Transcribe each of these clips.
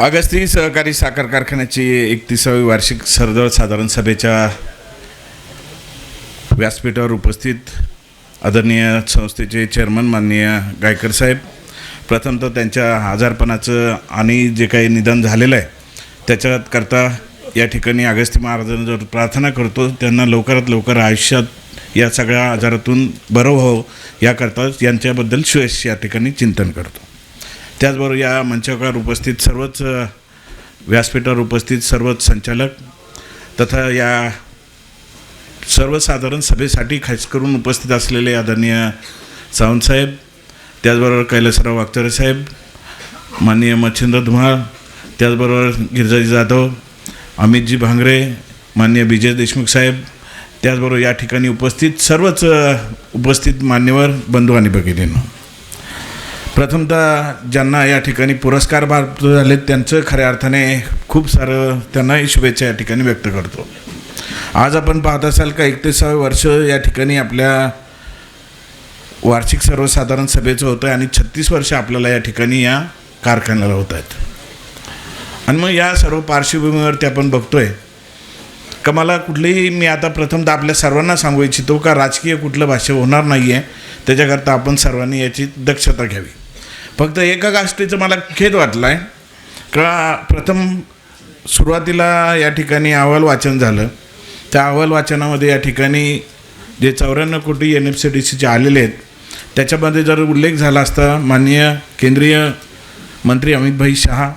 अगस्ती सहकारी साखर कारखान्याची एकतीसावी वार्षिक सरदळ साधारण सभेच्या व्यासपीठावर उपस्थित आदरणीय संस्थेचे चेअरमन माननीय गायकर साहेब. प्रथमतः त्यांच्या आजारपणाचं आणि जे काही निधन झालेलं आहे त्याच्यात करता या ठिकाणी अगस्ती महाराजांजवळ प्रार्थना करतो त्यांना लवकरात लवकर आयुष्यात या सगळ्या आजारातून बरं व्हावं याकरता यांच्याबद्दल श्वेष या ठिकाणी चिंतन करतो. त्याचबरोबर या मंचावर उपस्थित सर्वच व्यासपीठावर उपस्थित सर्वच संचालक तथा या सर्वसाधारण सभेसाठी खास करून उपस्थित असलेले आदरणीय सावंतसाहेब त्याचबरोबर कैलासराव वागचरे साहेब माननीय मच्छिंद्र धुमाळ त्याचबरोबर गिरजाजी जाधव अमितजी भांगरे माननीय विजय देशमुख साहेब त्याचबरोबर या ठिकाणी उपस्थित सर्वच उपस्थित मान्यवर बंधू आणि भगिनींना. प्रथमतः ज्यांना या ठिकाणी पुरस्कार प्राप्त झाले त्यांचं खऱ्या अर्थाने खूप सारं त्यांनाही शुभेच्छा या ठिकाणी व्यक्त करतो. आज आपण पाहत असाल का एकतीसावे वर्ष या ठिकाणी आपल्या वार्षिक सर्वसाधारण सभेचं होतं आहे आणि छत्तीस वर्ष आपल्याला या ठिकाणी या कारखान्याला होत आहेत आणि मग या सर्व पार्श्वभूमीवरती आपण बघतोय का मला कुठलीही मी आता प्रथमतः आपल्या सर्वांना सांगू इच्छितो का राजकीय कुठलं भाष्य होणार नाही आहे त्याच्याकरता आपण सर्वांनी याची दक्षता घ्यावी. फक्त एका गाष्टीचं मला खेद वाटला आहे का प्रथम सुरुवातीला या ठिकाणी अहवाल वाचन झालं. त्या अहवाल वाचनामध्ये या ठिकाणी जे चौऱ्याण्णव कोटी एन एफ सी डी सीचे आलेले आहेत त्याच्यामध्ये जर उल्लेख झाला असता माननीय केंद्रीय मंत्री अमितभाई शहा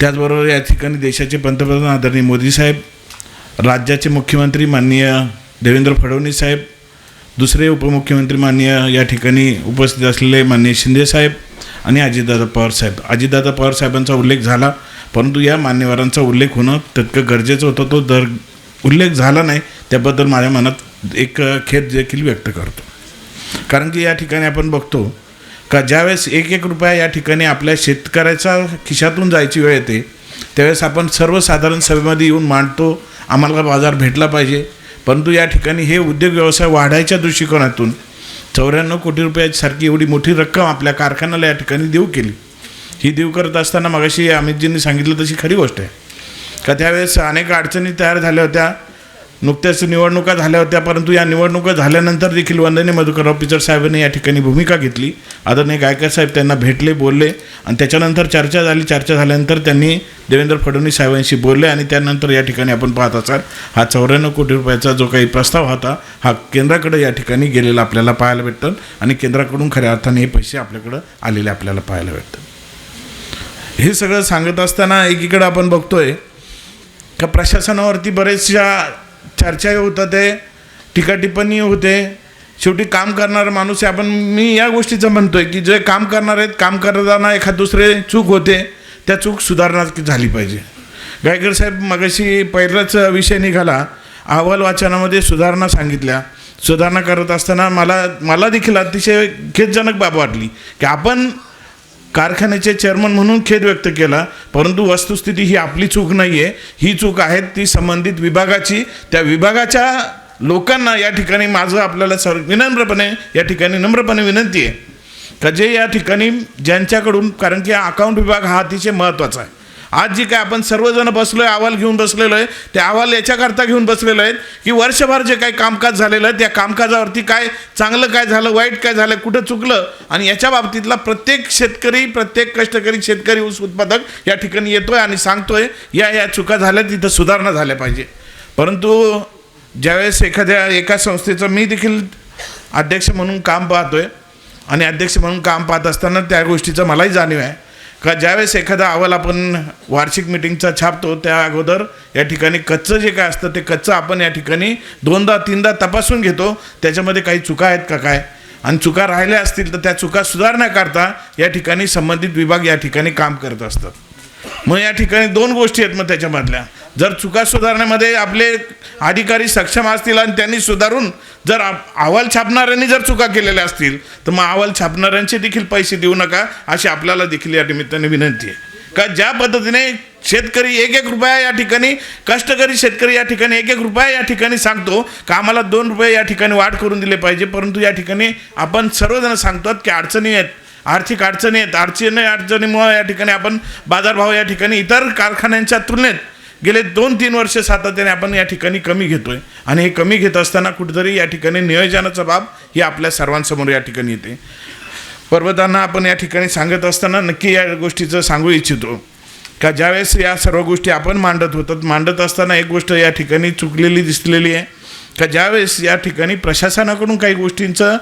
त्याचबरोबर या ठिकाणी देशाचे पंतप्रधान आदरणीय मोदी साहेब राज्याचे मुख्यमंत्री माननीय देवेंद्र फडणवीस साहेब दुसरे उपमुख्यमंत्री माननीय या ठिकाणी उपस्थित असलेले माननीय शिंदे साहेब आणि अजितदादा पवार साहेब. अजितदादा पवार साहेबांचा उल्लेख झाला परंतु या मान्यवरांचा उल्लेख होणं तितकं गरजेचं होतं. तो दर उल्लेख झाला नाही त्याबद्दल माझ्या मनात एक खेद देखील व्यक्त करतो. कारण की या ठिकाणी आपण बघतो का ज्यावेळेस एक एक रुपया या ठिकाणी आपल्या शेतकऱ्याच्या खिशातून जायची वेळ येते त्यावेळेस आपण सर्वसाधारण सभेमध्ये येऊन मांडतो आम्हाला बाजार भेटला पाहिजे परंतु या ठिकाणी हे उद्योग व्यवसाय वाढायच्या दृष्टिकोनातून चौऱ्याण्णव कोटी रुपयासारखी एवढी मोठी रक्कम आपल्या कारखान्याला या ठिकाणी देऊ केली. ही देऊ करत असताना मगाशी अमितजींनी सांगितलं तशी खरी गोष्ट आहे. का त्यावेळेस अनेक अडचणी तयार झाल्या होत्या. नुकत्याच निवडणुका झाल्या होत्या परंतु या निवडणुका झाल्यानंतर देखील वंदने मधुकरराव पिचड साहेबांनी या ठिकाणी भूमिका घेतली. आदरणीय गायकर साहेब त्यांना भेटले बोलले आणि त्याच्यानंतर चर्चा झाली. चर्चा झाल्यानंतर त्यांनी देवेंद्र फडणवीस साहेबांशी बोलले आणि त्यानंतर या ठिकाणी आपण पाहत असाल हा चौऱ्याण्णव कोटी रुपयाचा जो काही प्रस्ताव होता हा केंद्राकडे या ठिकाणी गेलेला आपल्याला पाहायला भेटतं आणि केंद्राकडून खऱ्या अर्थाने हे पैसे आपल्याकडं आलेले आपल्याला पाहायला भेटतात हे सगळं सांगत असताना एकीकडं आपण बघतोय का प्रशासनावरती बरेचशा चर्चा होतात आहे टीका होते शेवटी काम करणारा माणूस आहे. आपण मी या गोष्टीचं म्हणतोय की जे काम करणार आहेत काम करताना एखाद दुसरे चूक होते त्या चूक सुधारणा झाली पाहिजे. गायकर साहेब मगाशी पहिलाच विषय निघाला. अहवाल वाचनामध्ये सुधारणा सांगितल्या. सुधारणा करत असताना मला मला देखील अतिशय खेदजनक बाब वाटली की आपण कारखान्याचे चेअरमन म्हणून खेद व्यक्त केला परंतु वस्तुस्थिती ही आपली चूक नाही आहे ही चूक आहे ती संबंधित विभागाची. त्या विभागाच्या लोकांना या ठिकाणी माझं आपल्याला सर विनम्रपणे या ठिकाणी नम्रपणे विनंती आहे. का जे या ठिकाणी ज्यांच्याकडून कारण की अकाउंट विभाग हा अतिशय महत्त्वाचा आहे. आज जी काय आपण सर्वजण बसलो आहे अहवाल घेऊन बसलेलो आहे ते अहवाल याच्याकरता घेऊन बसलेलो आहेत की वर्षभर जे काही कामकाज झालेलं आहे त्या कामकाजावरती काय चांगलं काय झालं वाईट काय झालं कुठं चुकलं आणि याच्या बाबतीतला प्रत्येक शेतकरी प्रत्येक कष्टकरी शेतकरी ऊस उत्पादक या ठिकाणी येतोय आणि सांगतोय या या चुका झाल्या तिथं सुधारणा झाल्या पाहिजे. परंतु ज्यावेळेस एखाद्या एका संस्थेचं मी देखील अध्यक्ष म्हणून काम पाहतोय आणि अध्यक्ष म्हणून काम पाहत असताना त्या गोष्टीचं मलाही जाणीव आहे. का ज्यावेळेस एखादा अहवाल आपण वार्षिक मिटिंगचा छापतो त्या अगोदर या ठिकाणी कच्चं जे काय असतं ते कच्चं आपण या ठिकाणी दोनदा तीनदा तपासून घेतो. त्याच्यामध्ये काही चुका आहेत का काय? आणि चुका राहिल्या असतील तर त्या चुका सुधारण्याकरता या ठिकाणी संबंधित विभाग या ठिकाणी काम करत असतात. मग या ठिकाणी दोन गोष्टी आहेत मग त्याच्यामधल्या. जर चुका सुधारण्यामध्ये आपले अधिकारी सक्षम असतील आणि त्यांनी सुधारून जर अहवाल छापणाऱ्यांनी जर चुका केलेल्या असतील तर मग अहवाल छापणाऱ्यांचे देखील पैसे देऊ नका अशी आपल्याला देखील या निमित्ताने विनंती आहे. का ज्या पद्धतीने शेतकरी एक एक रुपया या ठिकाणी कष्टकरी शेतकरी या ठिकाणी एक एक रुपया या ठिकाणी सांगतो का आम्हाला दोन रुपये या ठिकाणी वाढ करून दिले पाहिजे परंतु या ठिकाणी आपण सर्वजण सांगतो की अडचणी आहेत आर्थिक अडचणी आहेत. अडचणी अडचणीमुळं या ठिकाणी आपण बाजारभाव या ठिकाणी इतर कारखान्यांच्या तुलनेत गेले दोन तीन वर्ष सातत्याने आपण या ठिकाणी कमी घेतो आहे आणि हे कमी घेत असताना कुठेतरी या ठिकाणी नियोजनाचा बाब ही आपल्या सर्वांसमोर या ठिकाणी येते. पर्वतांना आपण या ठिकाणी सांगत असताना नक्की या गोष्टीचं सांगू इच्छितो. का ज्यावेळेस या सर्व गोष्टी आपण मांडत होतात मांडत असताना एक गोष्ट या ठिकाणी चुकलेली दिसलेली आहे. का ज्यावेळेस या ठिकाणी प्रशासनाकडून काही गोष्टींचं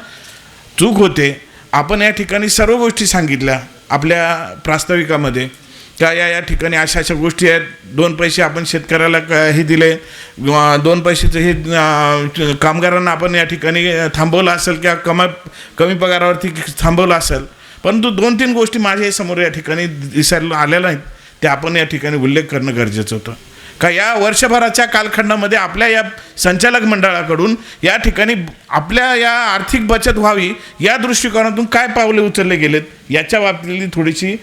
चूक होते आपण या ठिकाणी सर्व गोष्टी सांगितल्या आपल्या प्रास्ताविकामध्ये. का या या ठिकाणी अशा अशा गोष्टी आहेत. दोन पैसे आपण शेतकऱ्याला क- हे दिले. दोन पैशाचं हे कामगारांना आपण या ठिकाणी थांबवलं असेल किंवा कमा कमी पगारावरती थांबवलं असेल. परंतु दोन तीन गोष्टी माझ्यासमोर या ठिकाणी दिसायला आलेल्या आहेत ते आपण या ठिकाणी उल्लेख करणं गरजेचं होतं. का या वर्षभराच्या कालखंडामध्ये आपल्या या संचालक मंडळाकडून या ठिकाणी आपल्या या आर्थिक बचत व्हावी या दृष्टिकोनातून काय पावले उचलले गेलेत याच्या बाबतीतली थोडीशी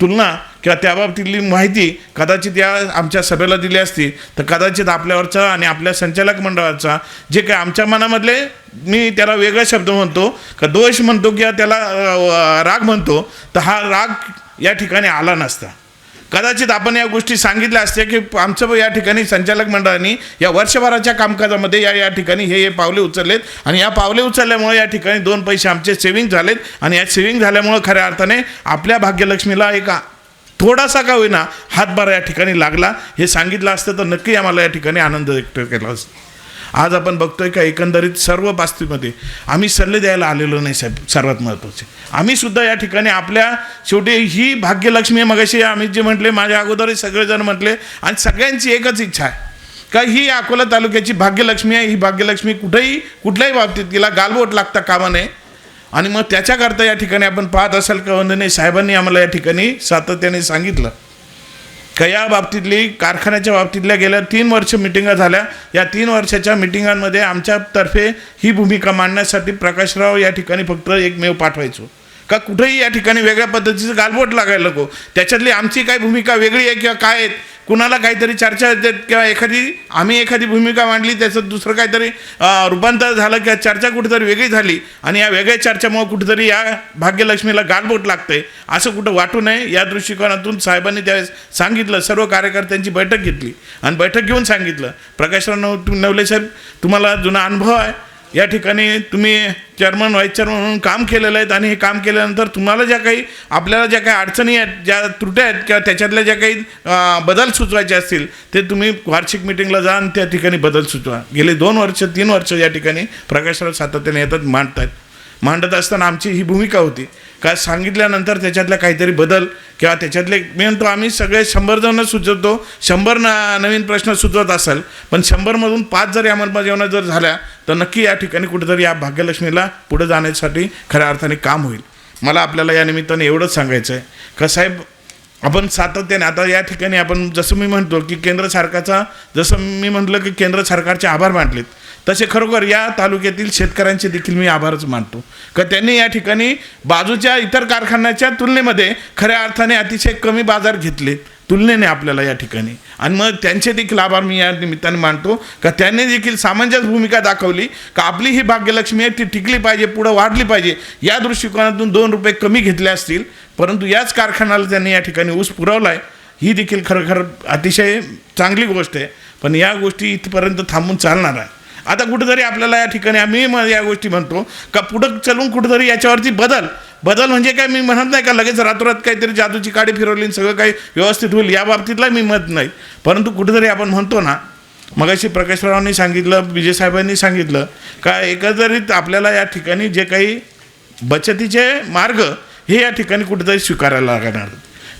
तुलना किंवा त्या बाबतीतली माहिती कदाचित या आमच्या सभेला दिली असती. तर कदाचित आपल्यावरचा आणि आपल्या संचालक मंडळाचा जे काय आमच्या मनामधले मी त्याला वेगळा शब्द म्हणतो का दोष म्हणतो किंवा त्याला राग म्हणतो तर हा राग या ठिकाणी आला नसता. कदाचित आपण या गोष्टी सांगितल्या असत्या की आमचं या ठिकाणी संचालक मंडळाने या वर्षभराच्या कामकाजामध्ये या या ठिकाणी हे हे पावले उचललेत. आणि या पावले उचलल्यामुळे या ठिकाणी दोन पैसे आमचे सेविंग झालेत. आणि या सेविंग झाल्यामुळं खऱ्या अर्थाने आपल्या भाग्यलक्ष्मीला एक थोडासा का होईना हातभार या ठिकाणी लागला. हे सांगितलं असतं तर नक्की आम्हाला या ठिकाणी आनंद व्यक्त केला असतो. आज आपण बघतोय का एकंदरीत सर्व बास्तीमध्ये आम्ही सल्ले द्यायला आलेलो नाही साहेब सर्वात महत्त्वाचे. आम्ही सुद्धा या ठिकाणी आपल्या शेवटी ही भाग्यलक्ष्मी मगाशी आम्ही जे म्हटले माझ्या अगोदरही सगळेजण म्हटले आणि सगळ्यांची एकच इच्छा आहे. का ही अकोला तालुक्याची भाग्यलक्ष्मी आहे. ही भाग्यलक्ष्मी कुठेही कुठल्याही बाबतीत तिला गालबोट लागता कामा नये. आणि मग त्याच्याकरता या ठिकाणी आपण पाहत असाल का वंदने साहेबांनी आम्हाला या ठिकाणी सातत्याने सांगितलं. का या बाबतीतली कारखान्याच्या बाबतीतल्या गेल्या तीन वर्ष मिटिंगा झाल्या. या तीन वर्षाच्या मिटिंगांमध्ये आमच्यातर्फे ही भूमिका मांडण्यासाठी प्रकाशराव या ठिकाणी फक्त एकमेव पाठवायचो. का कुठेही या ठिकाणी वेगळ्या पद्धतीचं गालबोट लागायला नको. त्याच्यातली आमची काय भूमिका वेगळी आहे किंवा काय आहेत कुणाला काहीतरी चर्चा येतात किंवा एखादी आम्ही एखादी भूमिका मांडली त्याचं दुसरं काहीतरी रूपांतर झालं किंवा चर्चा कुठेतरी वेगळी झाली आणि या वेगळ्या चर्चेमुळे कुठेतरी या भाग्यलक्ष्मीला गालबोट लागते असं कुठं वाटू नये या दृष्टिकोनातून साहेबांनी त्यावेळेस सांगितलं सर्व कार्यकर्त्यांची बैठक घेतली. आणि बैठक घेऊन सांगितलं प्रकाशराव नव नवले साहेब तुम्हाला जुना अनुभव आहे या ठिकाणी तुम्ही चेअरमन व्हाईस चेअरमन म्हणून काम केलेलं आहेत आणि हे काम केल्यानंतर तुम्हाला ज्या काही आपल्याला ज्या काही अडचणी आहेत ज्या त्रुट्या आहेत किंवा त्याच्यातल्या ज्या काही बदल सुचवायचे असतील ते तुम्ही वार्षिक मिटिंगला जा आणि त्या ठिकाणी बदल सुचवा. गेले दोन वर्ष तीन वर्ष या ठिकाणी प्रकाशराव सातत्याने येतात मांडतात मांडत असताना आमची ही भूमिका होती. का सांगितल्यानंतर त्याच्यातल्या काहीतरी बदल किंवा त्याच्यातले मी म्हणतो आम्ही सगळे शंभर जण सुचवतो. शंभर न नवीन प्रश्न सुचवत असाल पण शंभरमधून पाच जर अंमलबजावण्या जर झाल्या तर नक्की या ठिकाणी कुठेतरी या भाग्यलक्ष्मीला पुढे जाण्यासाठी खऱ्या अर्थाने काम होईल. मला आपल्याला या निमित्ताने एवढंच सांगायचं आहे का साहेब आपण सातत्याने आता या ठिकाणी आपण जसं मी म्हणतो की केंद्र सरकारचा जसं मी म्हटलं की केंद्र सरकारचे आभार मानलेत तसे खरोखर या तालुक्यातील शेतकऱ्यांचे देखील मी आभारच मानतो. का त्यांनी या ठिकाणी बाजूच्या इतर कारखान्याच्या तुलनेमध्ये खऱ्या अर्थाने अतिशय कमी बाजार घेतले. तुलनेने आपल्याला या ठिकाणी. आणि मग त्यांचे देखील आभार मी या निमित्ताने मानतो का त्यांनी देखील सामंजस्य भूमिका दाखवली का आपली ही भाग्यलक्ष्मी आहे ती टिकली पाहिजे पुढं वाढली पाहिजे या दृष्टिकोनातून दोन रुपये कमी घेतले असतील. परंतु याच कारखान्याला त्यांनी या ठिकाणी ऊस पुरवला आहे ही देखील खरं अतिशय चांगली गोष्ट आहे. पण या गोष्टी इथपर्यंत थांबून चालणार आहे. आता कुठेतरी आपल्याला या ठिकाणी आम्ही या गोष्टी म्हणतो का पुढं चलून कुठेतरी याच्यावरती बदल बदल म्हणजे काय? मी म्हणत नाही का लगेच रातोरात काहीतरी जादूची काडी फिरवली आणि सगळं काही व्यवस्थित होईल या बाबतीतला मी म्हणत नाही. परंतु कुठेतरी आपण म्हणतो ना मगाशी प्रकाशरावांनी सांगितलं विजयसाहेबांनी सांगितलं का एकंदरीत आपल्याला या ठिकाणी जे काही बचतीचे मार्ग हे या ठिकाणी कुठेतरी स्वीकारायला लागणार.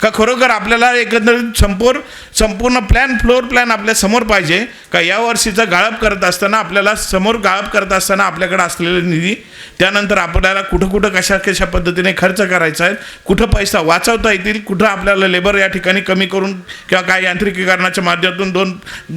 का खरोखर आपल्याला एकंदरीत संपूर्ण संपूर्ण प्लॅन फ्लोअर प्लॅन आपल्यासमोर पाहिजे. का या वर्षीचा गाळप करत असताना आपल्याला समोर गाळप करत असताना आपल्याकडे असलेले निधी त्यानंतर आपल्याला कुठं कुठं कशा कशा पद्धतीने खर्च करायचा आहे कुठं पैसा वाचवता येतील कुठं आपल्याला लेबर या ठिकाणी कमी करून किंवा काय यांत्रिकीकरणाच्या माध्यमातून दोन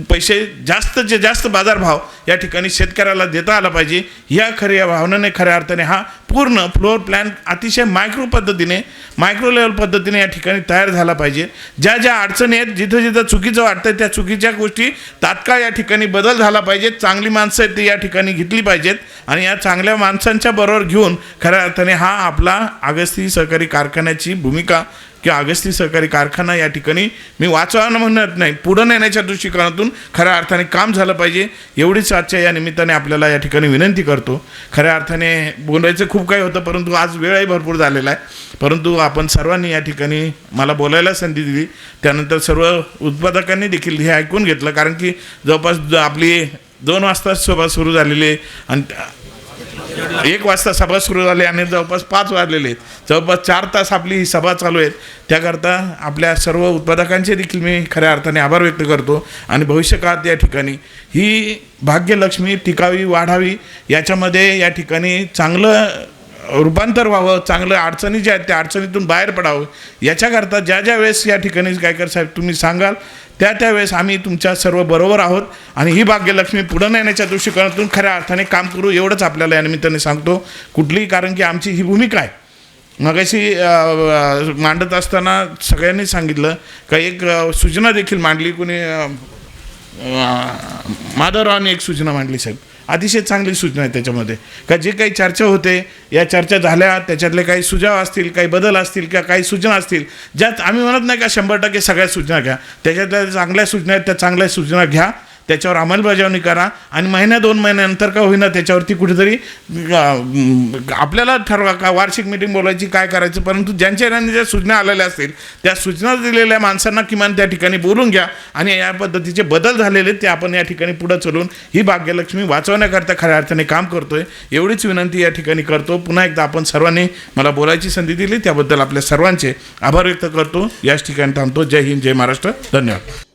पैसे जास्तचे जास्त बाजारभाव या ठिकाणी शेतकऱ्याला देता आला पाहिजे या खऱ्या भावनेने खऱ्या अर्थाने हा पूर्ण फ्लोअर प्लॅन अतिशय मायक्रो पद्धतीने मायक्रो लेवल पद्धतीने या ठिकाणी तयार झाला पाहिजे. ज्या ज्या अडचणी आहेत जिथं जिथं चुकीचं वाटतं त्या चुकीच्या गोष्टी तात्काळ या ठिकाणी बदल झाला पाहिजे चांगली माणसं आहेत ती या ठिकाणी घेतली पाहिजेत. आणि या चांगल्या माणसांच्या बरोबर घेऊन खऱ्या अर्थाने हा आपला अगस्ती सहकारी कारखान्याची भूमिका किंवा अगस्ती सहकारी कारखाना या ठिकाणी मी वाचवानं म्हणत नाही. पुढं नेण्याच्या दृष्टिकोनातून खऱ्या अर्थाने काम झालं पाहिजे. एवढीच आजच्या या निमित्ताने आपल्याला या ठिकाणी विनंती करतो. खऱ्या अर्थाने बोलायचं खूप काही होतं परंतु आज वेळही भरपूर झालेला आहे. परंतु आपण सर्वांनी या ठिकाणी मला बोलायला संधी दिली. त्यानंतर सर्व उत्पादकांनी देखील हे ऐकून घेतलं कारण की जवळपास आपली दोन वाजता सभा सुरू झालेली आहे. आणि एक वाजता सभा सुरू झाली आणि जवळपास पाच वाजलेले आहेत. जवळपास चार तास आपली ही सभा चालू आहेत. त्याकरता आपल्या सर्व उत्पादकांचे देखील मी खऱ्या अर्थाने आभार व्यक्त करतो आणि भविष्यकाळात या ठिकाणी ही भाग्यलक्ष्मी टिकावी वाढावी याच्यामध्ये या ठिकाणी चांगलं रूपांतर व्हावं चांगलं अडचणी ज्या आहेत त्या अडचणीतून बाहेर पडावं याच्याकरता ज्या ज्या वेळेस या ठिकाणी काय कर साहेब तुम्ही सांगाल त्या त्यावेळेस आम्ही तुमच्या सर्व बरोबर आहोत. आणि ही भाग्यलक्ष्मी पुढं नेण्याच्या दृष्टिकोनातून खऱ्या अर्थाने काम करू एवढंच आपल्याला या निमित्ताने सांगतो. कुठलीही कारण की आमची ही भूमिका आहे. मगाशी मांडत असताना सगळ्यांनी सांगितलं का एक सूचना देखील मांडली. कुणी माधवरावांनी एक सूचना मांडली साहेब. अतिशय चांगली सूचना आहे त्याच्यामध्ये. का जे काही चर्चा होते या चर्चा झाल्या त्याच्यातले काही सुझाव असतील काही बदल असतील किंवा काही सूचना असतील ज्यात आम्ही म्हणत नाही का शंभर टक्के सगळ्या सूचना घ्या. त्याच्यातल्या चांगल्या सूचना आहेत त्या चांगल्या सूचना घ्या. त्याच्यावर अंमलबजावणी करा आणि महिन्या दोन महिन्यानंतर का होईना त्याच्यावरती कुठेतरी आपल्याला ठरवा का वार्षिक मिटिंग बोलायची काय करायचं? परंतु ज्यांच्या ज्यांनी ज्या सूचना आलेल्या असतील त्या सूचना दिलेल्या माणसांना किमान त्या ठिकाणी बोलून घ्या आणि या पद्धतीचे बदल झालेले ते आपण या ठिकाणी पुढं चलून ही भाग्यलक्ष्मी वाचवण्याकरता खऱ्या अर्थाने काम करतोय. एवढीच विनंती या ठिकाणी करतो. पुन्हा एकदा आपण सर्वांनी मला बोलायची संधी दिली त्याबद्दल आपल्या सर्वांचे आभार व्यक्त करतो. याच ठिकाणी थांबतो. जय हिंद जय महाराष्ट्र. धन्यवाद.